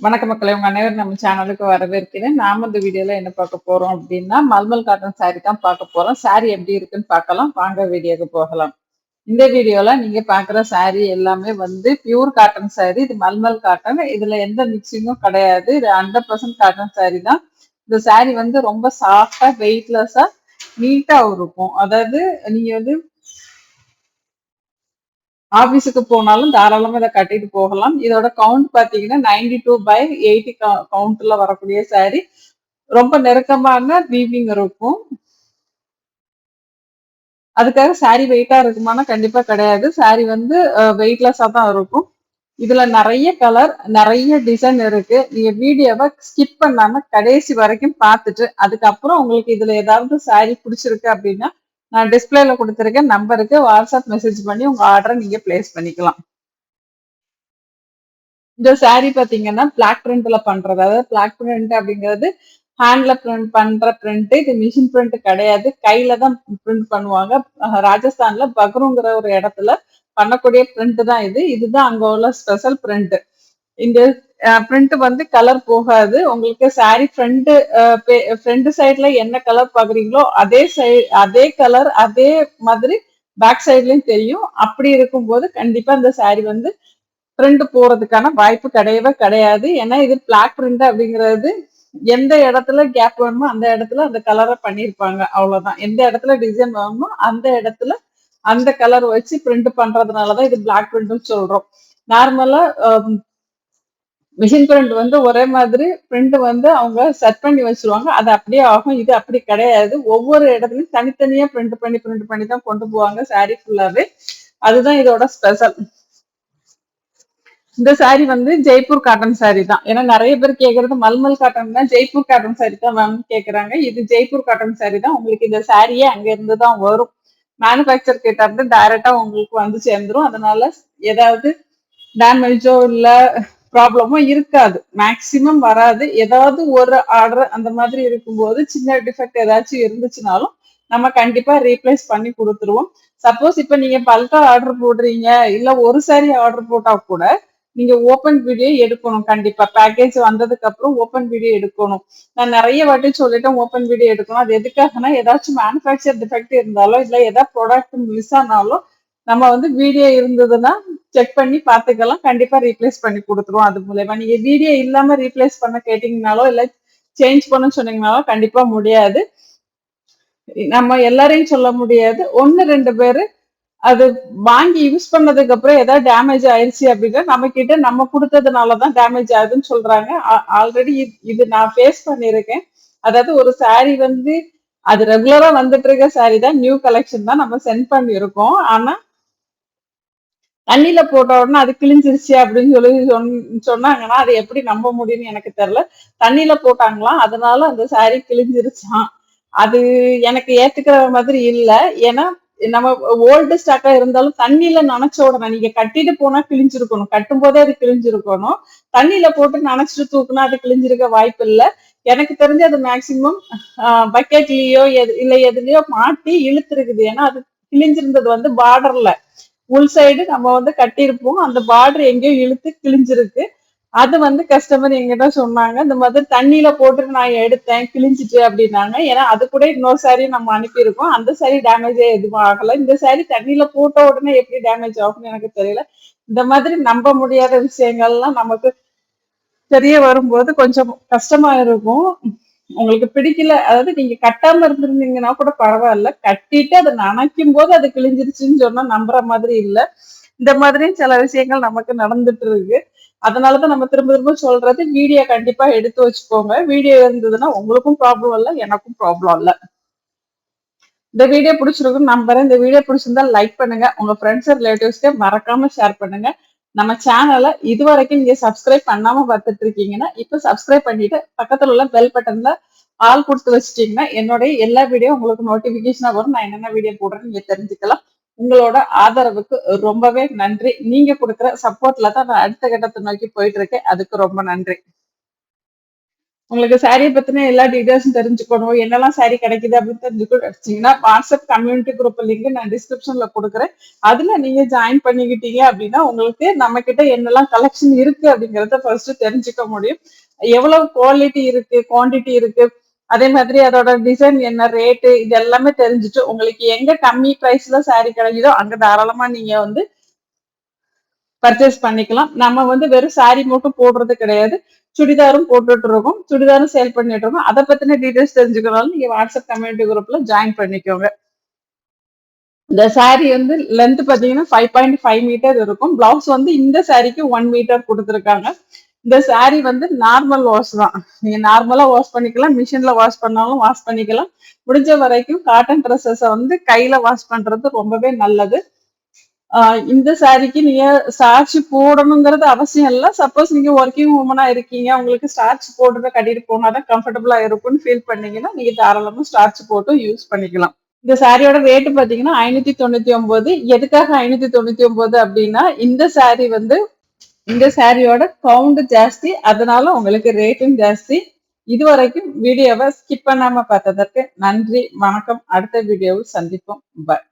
வணக்க மக்களை உங்க அனைவரும் நம்ம சேனலுக்கு வரவேற்கிறேன். நாம இந்த வீடியோல என்ன பார்க்க போறோம் அப்படின்னா மல்மல் காட்டன் சாரி தான் பார்க்க போறோம். சாரி எப்படி இருக்குன்னு பார்க்கலாம். வாங்க வீடியோக்கு போகலாம். இந்த வீடியோல நீங்க பாக்குற சாரி எல்லாமே வந்து பியூர் காட்டன் சாரி இது மல்மல் காட்டன் இதுல எந்த மிக்சிங்கும் கிடையாது. இது ஹண்ட்ரட் பர்சன்ட் காட்டன் சாரி தான். இந்த சாரி வந்து ரொம்ப சாஃப்டா வெயிட்லெஸ்ஸா நீட்டா இருக்கும். அதாவது நீங்க வந்து ஆபீஸுக்கு போனாலும் தாராளமா இதை கட்டிட்டு போகலாம். இதோட கவுண்ட் பாத்தீங்கன்னா நைன்டி டூ பை எயிட்டி கவுண்ட்ல வரக்கூடிய சாரி ரொம்ப நெருக்கமான வீவிங் இருக்கும். அதுக்காக சாரி வெயிட்டா இருக்குமானா கண்டிப்பா கிடையாது. சாரி வந்து வெயிட்லெஸ்ஸா தான் இருக்கும். இதுல நிறைய கலர் நிறைய டிசைன் இருக்கு. நீங்க வீடியோவை ஸ்கிப் பண்ணாம கடைசி வரைக்கும் பார்த்துட்டு அதுக்கப்புறம் உங்களுக்கு இதுல ஏதாவது சாரி பிடிச்சிருக்கு அப்படின்னா நான் டிஸ்பிளேல கொடுத்துருக்க நம்பருக்கு வாட்ஸ்அப் மெசேஜ் பண்ணி உங்க ஆர்டரை நீங்க பிளேஸ் பண்ணிக்கலாம். இந்த சாரீ பாத்தீங்கன்னா பிளாக் பிரிண்ட்ல பண்றது. அதாவது பிளாக் பிரிண்ட் அப்படிங்கிறது ஹேண்ட்ல பிரிண்ட் பண்ற பிரிண்ட் இது மிஷின் பிரிண்ட் கிடையாது. கையில தான் பிரிண்ட் பண்ணுவாங்க. ராஜஸ்தான்ல பக்ருங்கிற ஒரு இடத்துல பண்ணக்கூடிய பிரிண்ட் தான் இது. இதுதான் அங்க உள்ள ஸ்பெஷல் பிரிண்ட் இந்த பிரிண்ட் வந்து கலர் போகாது. உங்களுக்கு சாரி ஃப்ரண்ட் ஃப்ரண்ட் சைட்ல என்ன கலர் பாக்குறீங்களோ அதே சைட் அதே கலர் அதே மாதிரி பேக் சைட்லயும் தெரியும். அப்படி இருக்கும்போது கண்டிப்பா அந்த சாரி வந்து பிரிண்ட் போறதுக்கான வாய்ப்பு கிடையவே கிடையாது. ஏன்னா இது பிளாக் பிரிண்ட் அப்படிங்கிறது எந்த இடத்துல கேப் வேணுமோ அந்த இடத்துல அந்த கலரை பண்ணியிருப்பாங்க. அவ்வளவுதான். எந்த இடத்துல டிசைன் வேணுமோ அந்த இடத்துல அந்த கலர் வச்சு பிரிண்ட் பண்றதுனாலதான் இது பிளாக் பிரிண்ட்னு சொல்றோம். நார்மலா மிஷின் பிரிண்ட் வந்து ஒரே மாதிரி பிரிண்ட் வந்து அவங்க செட் பண்ணி வச்சிருவாங்க. அது அப்படியே ஆகும். இது அப்படி கிடையாது. ஒவ்வொரு இடத்துலயும் தனித்தனியா பிரிண்ட் பண்ணி பிரிண்ட் பண்ணி தான் கொண்டு போவாங்க. சாரி ஃபுல்லாவே அதுதான் இதோட ஸ்பெஷல் இந்த சாரி வந்து ஜெய்ப்பூர் காட்டன் சாரி தான். ஏன்னா நிறைய பேர் கேக்குறது மல்மல் காட்டன் தான். ஜெய்ப்பூர் காட்டன் சாரி தான் மேம் கேக்குறாங்க. இது ஜெய்ப்பூர் காட்டன் சாரி தான். உங்களுக்கு இந்த சாரியே அங்க இருந்து தான் வரும். மேனுஃபேக்சர் கிட்ட இருந்து டைரக்டா உங்களுக்கு வந்து சேர்ந்துரும். அதனால ஏதாவது டேமேஜோ இல்லை ப்ராப்ளமும் இருக்காது. மேக்சிமம் வராது. ஏதாவது ஒரு ஆர்டர் அந்த மாதிரி இருக்கும்போது சின்ன டிஃபெக்ட் ஏதாச்சும் இருந்துச்சுனாலும் நம்ம கண்டிப்பா ரீப்ளேஸ் பண்ணி கொடுத்துருவோம். சப்போஸ் இப்ப நீங்க பல்ட்டா ஆர்டர் போடுறீங்க இல்ல ஒரு சாரி ஆர்டர் போட்டா கூட நீங்க ஓப்பன் வீடியோ எடுக்கணும் கண்டிப்பா. பேக்கேஜ் வந்ததுக்கு அப்புறம் ஓப்பன் வீடியோ எடுக்கணும். நான் நிறைய வாட்டி சொல்லிட்டேன் ஓப்பன் வீடியோ எடுக்கணும். அது எதுக்காகனா ஏதாச்சும் மேனுஃபேக்சர் டிஃபெக்ட் இருந்தாலோ இல்ல ஏதாவது ப்ராடக்ட் மிஸ் ஆனாலும் நம்ம வந்து வீடியோ இருந்ததுன்னா செக் பண்ணி பார்த்துக்கலாம். கண்டிப்பா ரீப்ளேஸ் பண்ணி கொடுத்துருவோம் அது மூலயமா. நீங்க வீடியோ இல்லாம ரீப்ளேஸ் பண்ண கேட்டீங்கனாலோ இல்ல சேஞ்ச் பண்ண சொன்னீங்கனாலோ கண்டிப்பா முடியாது. நம்ம எல்லாரையும் சொல்ல முடியாது. ஒன்னு ரெண்டு பேரு அது வாங்கி யூஸ் பண்ணதுக்கு அப்புறம் ஏதாவது டேமேஜ் ஆயிடுச்சு அப்படின்னா நம்ம கிட்ட நம்ம கொடுத்ததுனாலதான் டேமேஜ் ஆகுதுன்னு சொல்றாங்க. ஆல்ரெடி இது நான் ஃபேஸ் பண்ணியிருக்கேன். அதாவது ஒரு சாரி வந்து அது ரெகுலரா வந்துட்டு இருக்க சாரி தான். நியூ கலெக்ஷன் தான் நம்ம சென்ட் பண்ணியிருக்கோம். ஆனா தண்ணியில போட்ட உடனே அது கிழிஞ்சிருச்சு அப்படின்னு சொல்லி சொன்- சொன்னாங்கன்னா அது எப்படி நம்ப முடியும்னு எனக்கு தெரியல. தண்ணியில போட்டாங்களாம். அதனால அந்த சாரி கிழிஞ்சிருச்சாம். அது எனக்கு ஏத்துக்கிற மாதிரி இல்லை. ஏன்னா நம்ம ஓல்டு ஸ்டாக்கா இருந்தாலும் தண்ணியில நனைச்ச உடனே நீங்க கட்டிட்டு போனா கிழிஞ்சிருக்கணும். கட்டும் போதே அது கிழிஞ்சிருக்கணும். தண்ணியில போட்டு நனைச்சிட்டு தூக்குனா அது கிழிஞ்சிருக்க வாய்ப்பு இல்லை. எனக்கு தெரிஞ்சு அது மேக்சிமம் பக்கெட்லயோ எது இல்ல எதுலயோ மாட்டி இழுத்துருக்குது. ஏன்னா அது கிழிஞ்சிருந்தது வந்து பார்டர்ல உள் சைடு நம்ம வந்து கட்டியிருப்போம். அந்த பார்டர் எங்கேயோ இழுத்து கிழிஞ்சிருக்கு. அது வந்து கஸ்டமர் எங்கிட்ட சொன்னாங்க. இந்த மாதிரி தண்ணியில போட்டு நான் எடுத்தேன் கிழிஞ்சிட்டு அப்படின்னாங்க. ஏன்னா அது கூட இன்னொரு சாரி நம்ம அனுப்பியிருக்கோம். அந்த சாரி டேமேஜே எதுவும் ஆகல. இந்த சாரி தண்ணியில போட்ட உடனே எப்படி டேமேஜ் ஆகும்னு எனக்கு தெரியல. இந்த மாதிரி நம்ப முடியாத விஷயங்கள்லாம் நமக்கு தெரிய வரும்போது கொஞ்சம் கஷ்டமா இருக்கும். உங்களுக்கு பிடிக்கல அதாவது நீங்க கட்டாம இருந்திருந்தீங்கன்னா கூட பரவாயில்ல. கட்டிட்டு அதை நனைக்கும் போது அது கிழிஞ்சிருச்சுன்னு சொன்னா நம்புற மாதிரி இல்ல. இந்த மாதிரி சில விஷயங்கள் நமக்கு நடந்துட்டு இருக்கு. அதனாலதான் நம்ம திரும்ப திரும்ப சொல்றது வீடியோ கண்டிப்பா எடுத்து வச்சுக்கோங்க. வீடியோ இருந்ததுன்னா உங்களுக்கும் ப்ராப்ளம் இல்ல எனக்கும் ப்ராப்ளம் இல்ல. இந்த வீடியோ பிடிச்சிருக்குன்னு நம்புறேன். இந்த வீடியோ பிடிச்சிருந்தா லைக் பண்ணுங்க. உங்க ஃப்ரெண்ட்ஸ் ரிலேட்டிவ்ஸ்க்கு மறக்காம ஷேர் பண்ணுங்க. நம்ம சேனலை இது வரைக்கும் நீங்க சப்ஸ்கிரைப் பண்ணாம பார்த்துட்டு இருக்கீங்கன்னா இப்ப சப்ஸ்கிரைப் பண்ணிட்டு பக்கத்துல உள்ள பெல் பட்டன்ல ஆள் கொடுத்து வச்சிட்டீங்கன்னா என்னுடைய எல்லா வீடியோ உங்களுக்கு நோட்டிபிகேஷனா வரும். நான் என்னென்ன வீடியோ போடுறேன்னு நீங்க தெரிஞ்சுக்கலாம். உங்களோட ஆதரவுக்கு ரொம்பவே நன்றி. நீங்க கொடுக்குற சப்போர்ட்ல தான் நான் அடுத்த கட்டத்தை நோக்கி போயிட்டு இருக்கேன் அதுக்கு ரொம்ப நன்றி. உங்களுக்கு சாரியை பத்தின எல்லா டீடைல்ஸும் தெரிஞ்சுக்கணும். என்னெல்லாம் சாரி கிடைக்குது அப்படின்னு தெரிஞ்சுக்கிட்டீங்கன்னா வாட்ஸ்அப் கம்யூனிட்டி குரூப் லிங்க் நான் டிஸ்கிரிப்ஷன்ல கொடுக்குறேன். அதுல நீங்க ஜாயின் பண்ணிக்கிட்டீங்க அப்படின்னா உங்களுக்கு நம்ம கிட்ட என்னெல்லாம் கலெக்ஷன் இருக்கு அப்படிங்கறத ஃபர்ஸ்ட் தெரிஞ்சுக்க முடியும். எவ்வளவு குவாலிட்டி இருக்கு குவாண்டிட்டி இருக்கு அதே மாதிரி அதோட டிசைன் என்ன ரேட்டு இது எல்லாமே தெரிஞ்சுட்டு உங்களுக்கு எங்க கம்மி பிரைஸ்ல சாரி கிடைக்குதோ அங்க தாராளமா நீங்க வந்து பர்ச்சேஸ் பண்ணிக்கலாம். நம்ம வந்து வெறும் சாரி மட்டும் போடுறது கிடையாது. சுடிதாரும் போட்டுட்டு இருக்கோம் சுடிதாரும் சேல் பண்ணிட்டு இருக்கோம் அதை பத்தின டீடைல்ஸ் தெரிஞ்சுக்கனாலும் நீங்க வாட்ஸ்அப் கம்யூனிட்டி குரூப்ல ஜாயின் பண்ணிக்கோங்க. இந்த சாரி வந்து லென்த் பாத்தீங்கன்னா ஃபைவ் பாயிண்ட் ஃபைவ் மீட்டர் இருக்கும். பிளவுஸ் வந்து இந்த சாரிக்கு ஒன் மீட்டர் கொடுத்துருக்காங்க. இந்த சாரி வந்து நார்மல் வாஷ் தான். நீங்க நார்மலா வாஷ் பண்ணிக்கலாம். மிஷின்ல வாஷ் பண்ணாலும் வாஷ் பண்ணிக்கலாம். முடிஞ்ச வரைக்கும் காட்டன் ட்ரெஸ்ஸஸை வந்து கையில வாஷ் பண்றது ரொம்பவே நல்லது. இந்த சாரிக்கு நீங்க ஸ்டார்ச் போடணுங்கிறது அவசியம் இல்லை. சப்போஸ் நீங்க ஒர்க்கிங் உமனா இருக்கீங்க உங்களுக்கு ஸ்டார்ச் போடுறத கட்டிட்டு போனாதான் கம்ஃபர்டபுளா இருக்கும்னு ஃபீல் பண்ணீங்கன்னா நீங்க தாராளமா ஸ்டார்ச் போட்டு யூஸ் பண்ணிக்கலாம். இந்த சாரியோட ரேட்டு பாத்தீங்கன்னா ஐநூத்தி தொண்ணூத்தி ஒன்பது. எதுக்காக ஐநூத்தி தொண்ணூத்தி ஒன்பது அப்படின்னா இந்த சாரி வந்து இந்த சாரியோட கவுண்ட் ஜாஸ்தி. அதனால உங்களுக்கு ரேட்டும் ஜாஸ்தி. இது வரைக்கும் வீடியோவை ஸ்கிப் பண்ணாம பார்த்ததற்கு நன்றி. வணக்கம். அடுத்த வீடியோவில் சந்திப்போம். பாய்